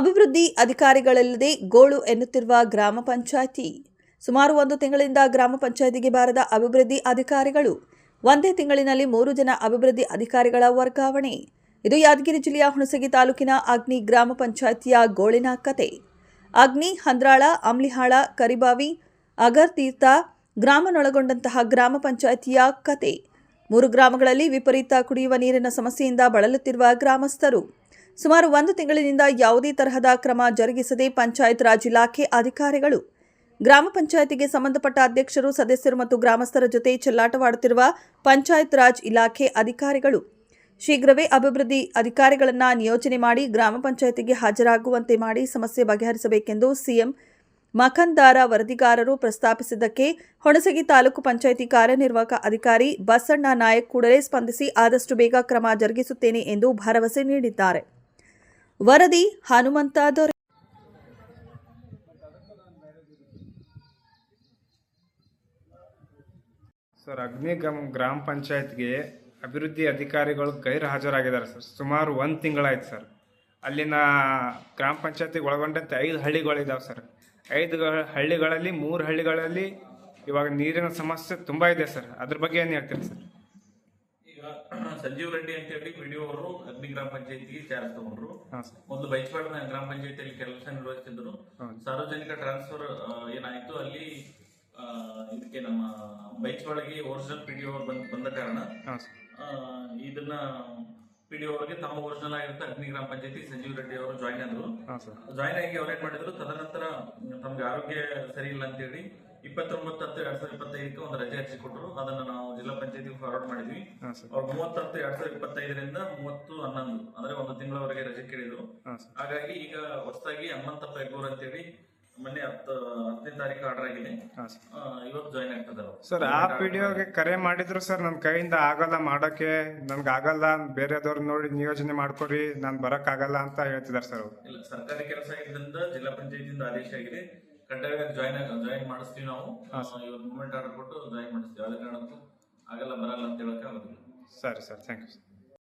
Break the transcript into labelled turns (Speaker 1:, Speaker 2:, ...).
Speaker 1: ಅಭಿವೃದ್ಧಿ ಅಧಿಕಾರಿಗಳಲ್ಲದೆ ಗೋಳು ಎನ್ನುತ್ತಿರುವ ಗ್ರಾಮ ಪಂಚಾಯಿತಿ. ಸುಮಾರು ಒಂದು ತಿಂಗಳಿಂದ ಗ್ರಾಮ ಪಂಚಾಯಿತಿಗೆ ಬಾರದ ಅಭಿವೃದ್ಧಿ ಅಧಿಕಾರಿಗಳು, ಒಂದೇ ತಿಂಗಳಿನಲ್ಲಿ ಮೂರು ಜನ ಅಭಿವೃದ್ಧಿ ಅಧಿಕಾರಿಗಳ ವರ್ಗಾವಣೆ. ಇದು ಯಾದಗಿರಿ ಜಿಲ್ಲೆಯ ಹುಣಸಗಿ ತಾಲೂಕಿನ ಅಗ್ನಿ ಗ್ರಾಮ ಪಂಚಾಯಿತಿಯ ಗೋಳಿನ ಕತೆ. ಅಗ್ನಿ, ಹಂದ್ರಾಳ, ಅಮ್ಲಿಹಾಳ, ಕರಿಬಾವಿ, ಅಗರ್ತೀರ್ಥ ಗ್ರಾಮನೊಳಗೊಂಡಂತಹ ಗ್ರಾಮ ಪಂಚಾಯಿತಿಯ ಕತೆ. ಮೂರು ಗ್ರಾಮಗಳಲ್ಲಿ ವಿಪರೀತ ಕುಡಿಯುವ ನೀರಿನ ಸಮಸ್ಯೆಯಿಂದ ಬಳಲುತ್ತಿರುವ ಗ್ರಾಮಸ್ಥರು ಸುಮಾರು ಒಂದು ತಿಂಗಳಿನಿಂದ ಯಾವುದೇ ತರಹದ ಕ್ರಮ ಜರುಗಿಸದೆ ಪಂಚಾಯತ್ ರಾಜ್ ಇಲಾಖೆ ಅಧಿಕಾರಿಗಳು, ಗ್ರಾಮ ಪಂಚಾಯತಿಗೆ ಸಂಬಂಧಪಟ್ಟ ಅಧ್ಯಕ್ಷರು, ಸದಸ್ಯರು ಮತ್ತು ಗ್ರಾಮಸ್ಥರ ಜೊತೆ ಚೆಲ್ಲಾಟವಾಡುತ್ತಿರುವ ಪಂಚಾಯತ್ ರಾಜ್ ಇಲಾಖೆ ಅಧಿಕಾರಿಗಳು ಶೀಘ್ರವೇ ಅಭಿವೃದ್ಧಿ ಅಧಿಕಾರಿಗಳನ್ನು ನಿಯೋಜನೆ ಮಾಡಿ ಗ್ರಾಮ ಪಂಚಾಯತಿಗೆ ಹಾಜರಾಗುವಂತೆ ಮಾಡಿ ಸಮಸ್ಯೆ ಬಗೆಹರಿಸಬೇಕೆಂದು ಸಿಎಂ ಮಖಂದಾರ ವರದಿಗಾರರು ಪ್ರಸ್ತಾಪಿಸಿದ್ದಕ್ಕೆ ಹೊಣಸಗಿ ತಾಲೂಕು ಪಂಚಾಯಿತಿ ಕಾರ್ಯನಿರ್ವಾಹಕ ಅಧಿಕಾರಿ ಬಸಣ್ಣ ನಾಯಕ್ ಕೂಡಲೇ ಸ್ಪಂದಿಸಿ ಆದಷ್ಟು ಬೇಗ ಕ್ರಮ ಜರುಗಿಸುತ್ತೇನೆ ಎಂದು ಭರವಸೆ ನೀಡಿದ್ದಾರೆ. ವರದಿ ಹನುಮಂತ ದೊರೆ
Speaker 2: ಸರ್ ಅಗ್ನಿಗಮ್ ಗ್ರಾಮ ಪಂಚಾಯತ್ಗೆ ಅಭಿವೃದ್ಧಿ ಅಧಿಕಾರಿಗಳು ಗೈರು ಹಾಜರಾಗಿದ್ದಾರೆ ಸರ್. ಸುಮಾರು ಒಂದು ತಿಂಗಳಾಯ್ತು ಸರ್. ಅಲ್ಲಿನ ಗ್ರಾಮ ಪಂಚಾಯತಿಗೆ ಒಳಗೊಂಡಂತೆ ಐದು ಹಳ್ಳಿಗಳಿದ್ದಾವೆ ಸರ್. ಐದು ಹಳ್ಳಿಗಳಲ್ಲಿ ಮೂರು ಹಳ್ಳಿಗಳಲ್ಲಿ ಇವಾಗ ನೀರಿನ ಸಮಸ್ಯೆ ತುಂಬ ಇದೆ ಸರ್. ಅದ್ರ ಬಗ್ಗೆ ಏನು ಹೇಳ್ತೀರಿ ಸರ್?
Speaker 3: ಈಗ ಸಂಜೀವ್ ರೆಡ್ಡಿ ಅಂತ ಹೇಳಿ ವಿಡಿಯೋ ಅವರು ಅಗ್ನಿ ಗ್ರಾಮ ಪಂಚಾಯತಿಗೆ ಚಾರ್ಜ್ ತಗೊಂಡ್ರು.
Speaker 2: ಒಂದು ಸರ್.
Speaker 3: ಮೊದಲು ಬೈಚ್ಪಾಡ್ ಗ್ರಾಮ ಪಂಚಾಯತಿಯಲ್ಲಿ ಕೆಲಸ
Speaker 2: ನಿರ್ವಹಿಸಿದ್ರು
Speaker 3: ಸಾರ್ವಜನಿಕ ಟ್ರಾನ್ಸ್ಫರ್ ಏನಾಯ್ತು? ಅಲ್ಲಿ ಇದಕ್ಕೆ ನಮ್ಮ ಬೈಚ್ಪಾಡ್ಗೆ ಒರಿಜಿನಲ್ ಪಿ ಡಿ ಅವರು ಬಂದ್ ಬಂದ ಕಾರಣ ಇದನ್ನ ಪಿ ಡಿ ಅವರಿಗೆ ತಮ್ಮ ಒರಿಜಿನಲ್ ಆಗಿರುತ್ತೆ. ಅಗ್ನಿ ಗ್ರಾಮ ಪಂಚಾಯತಿ ಸಂಜೀವ್ ರೆಡ್ಡಿ ಅವರು ಜಾಯ್ನ್ ಆದ್ರು. ಜಾಯಿನ್ ಆಗಿ ಅವ್ರೇನ್ ಏನ್ ಮಾಡಿದ್ರು? ತದನಂತರ ತಮ್ಗೆ ಆರೋಗ್ಯ ಸರಿ ಇಲ್ಲ ಅಂತೇಳಿ ಇಪ್ಪತ್ತೊಂಬತ್ತು ಹತ್ತು ಎರಡ್ ಸಾವಿರದ ಇಪ್ಪತ್ತೈದಕ್ಕೆ ಒಂದು ರಜೆ ಅರ್ಜಿ ಕೊಟ್ಟರು ಅದನ್ನ ನಾವು ಜಿಲ್ಲಾ ಪಂಚಾಯತಿಗೆ ಫಾರ್ವರ್ಡ್ ಮಾಡಿದ್ವಿ. ಅವ್ರು ಮೂವತ್ತತ್ತು ಎರಡ್ ಸಾವಿರದ ಇಪ್ಪತ್ತೈದರಿಂದ ಮೂವತ್ತು ಹನ್ನೊಂದು ಅಂದ್ರೆ ಒಂದು ತಿಂಗಳವರೆಗೆ ರಜೆ ಕೇಳಿದ್ರು. ಹಾಗಾಗಿ ಈಗ ಹೊಸದಾಗಿ ಹನುಮಂತಪ್ಪ ಹೆಗ್ಗೂರ್ ಅಂತೇಳಿ ಮೊನ್ನೆ ಹತ್ತು ಹತ್ತನೇ ತಾರೀಕು ಆರ್ಡರ್ ಆಗಿದೆ. ಇವತ್ತು ಜಾಯ್ನ್ ಆಗ್ತದೆ.
Speaker 2: ಸರ್ ಆ ವಿಡಿಯೋಗೆ ಕರೆ ಮಾಡಿದ್ರು ಸರ್ ನನ್ನ ಕೈಯಿಂದ ಆಗಲ್ಲ ಮಾಡೋಕೆ. ನನ್ಗೆ ಆಗಲ್ಲ ಬೇರೆದವ್ರು ನೋಡಿ ನಿಯೋಜನೆ ಮಾಡ್ಕೊರಿ ನಾನು ಆಗಲ್ಲ ಅಂತ ಹೇಳ್ತಿದ್ದಾರೆ ಸರ್
Speaker 3: ಇಲ್ಲ ಸರ್ಕಾರಿ ಕೆಲಸ ಆಗಿದ್ದರಿಂದ ಜಿಲ್ಲಾ ಪಂಚಾಯತಿಯಿಂದ ಆದೇಶ ಆಗಿದೆ. ಕಡ್ಡಾಯವಾಗಿ ಜಾಯ್ನ್ ಜಾಯಿನ್ ಮಾಡಿಸ್ತೀವಿ ನಾವು. ಇವತ್ತು ಮೂಮೆಂಟ್ ಆರ್ಡರ್ ಕೊಟ್ಟು ಜಾಯಿನ್ ಮಾಡಿಸ್ತೀವಿ. ಅದೇ ಕಾರಣಕ್ಕೂ ಆಗಲ್ಲ ಬರಲ್ಲ ಅಂತ ಹೇಳಕ್ಕೆ ಆಗೋದಿಲ್ಲ.
Speaker 2: ಸರಿ ಸರ್ ಥ್ಯಾಂಕ್ ಯು ಸರ್